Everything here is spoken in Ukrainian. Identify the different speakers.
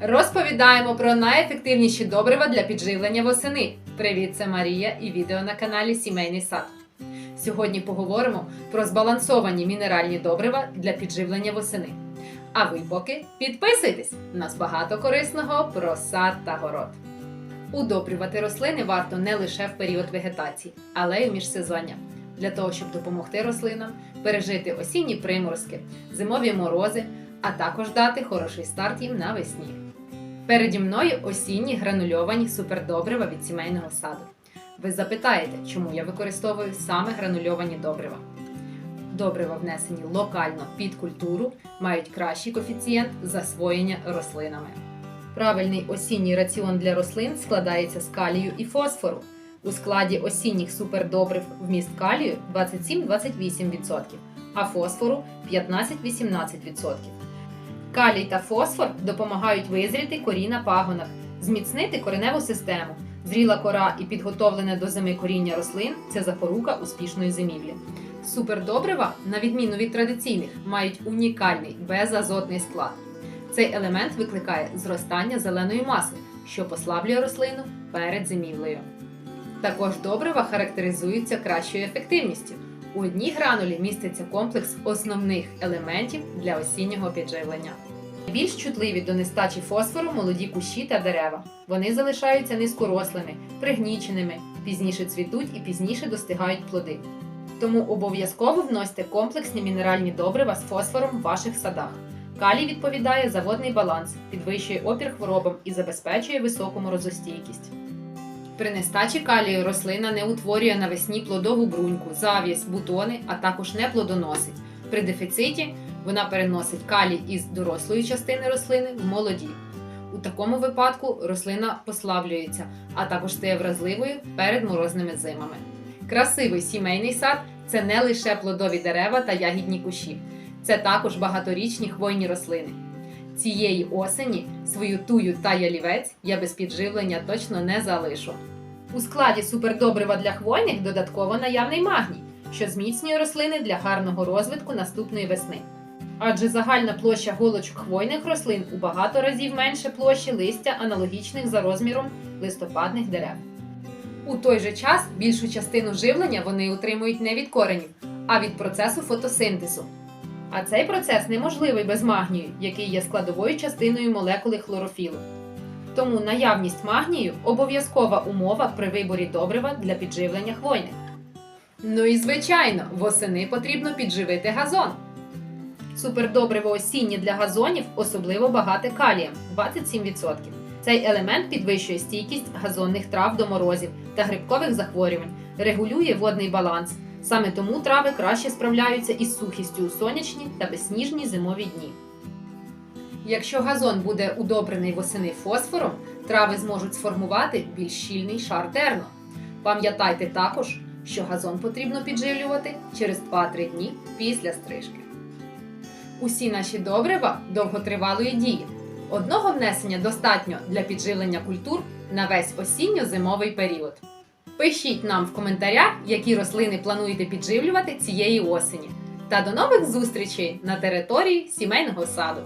Speaker 1: Розповідаємо про найефективніші добрива для підживлення восени. Привіт, це Марія і відео на каналі Сімейний сад. Сьогодні поговоримо про збалансовані мінеральні добрива для підживлення восени. А ви поки підписуйтесь! У нас багато корисного про сад та город. Удобрювати рослини варто не лише в період вегетації, але й в міжсезоння, для того, щоб допомогти рослинам пережити осінні приморозки, зимові морози, а також дати хороший старт їм навесні. Переді мною осінні гранульовані супердобрива від сімейного саду. Ви запитаєте, чому я використовую саме гранульовані добрива? Добрива, внесені локально під культуру, мають кращий коефіцієнт засвоєння рослинами. Правильний осінній раціон для рослин складається з калію і фосфору. У складі осінніх супердобрив вміст калію 27-28%, а фосфору 15-18%. Калій та фосфор допомагають визріти корі на пагонах, зміцнити кореневу систему. Зріла кора і підготовлене до зими коріння рослин це запорука успішної зимівлі. Супердобрива, на відміну від традиційних, мають унікальний безазотний склад. Цей елемент викликає зростання зеленої маси, що послаблює рослину перед зимівлею. Також добрива характеризуються кращою ефективністю. У одній гранулі міститься комплекс основних елементів для осіннього підживлення. Більш чутливі до нестачі фосфору молоді кущі та дерева. Вони залишаються низькорослими, пригніченими, пізніше цвітуть і пізніше достигають плоди. Тому обов'язково вносьте комплексні мінеральні добрива з фосфором в ваших садах. Калій відповідає за водний баланс, підвищує опір хворобам і забезпечує високу морозостійкість. При нестачі калію рослина не утворює навесні плодову бруньку, зав'язь, бутони, а також не плодоносить. При дефіциті вона переносить калій із дорослої частини рослини в молоді. У такому випадку рослина послаблюється, а також стає вразливою перед морозними зимами. Красивий сімейний сад це не лише плодові дерева та ягідні кущі, це також багаторічні хвойні рослини. Цієї осені свою тую та ялівець я без підживлення точно не залишу. У складі супердобрива для хвойних додатково наявний магній, що зміцнює рослини для гарного розвитку наступної весни. Адже загальна площа голочок хвойних рослин у багато разів менше площі листя аналогічних за розміром листопадних дерев. У той же час більшу частину живлення вони отримують не від коренів, а від процесу фотосинтезу. А цей процес неможливий без магнію, який є складовою частиною молекули хлорофілу. Тому наявність магнію обов'язкова умова при виборі добрива для підживлення хвойних. Ну і звичайно, восени потрібно підживити газон. Супердобриво осіннє для газонів особливо багате калієм 27%. Цей елемент підвищує стійкість газонних трав до морозів та грибкових захворювань, регулює водний баланс. Саме тому трави краще справляються із сухістю у сонячні та безсніжні зимові дні. Якщо газон буде удобрений восени фосфором, трави зможуть сформувати більш щільний шар дерну. Пам'ятайте також, що газон потрібно підживлювати через 2-3 дні після стрижки. Усі наші добрива довготривалої дії. Одного внесення достатньо для підживлення культур на весь осінньо-зимовий період. Пишіть нам в коментарях, які рослини плануєте підживлювати цієї осені. Та до нових зустрічей на території сімейного саду!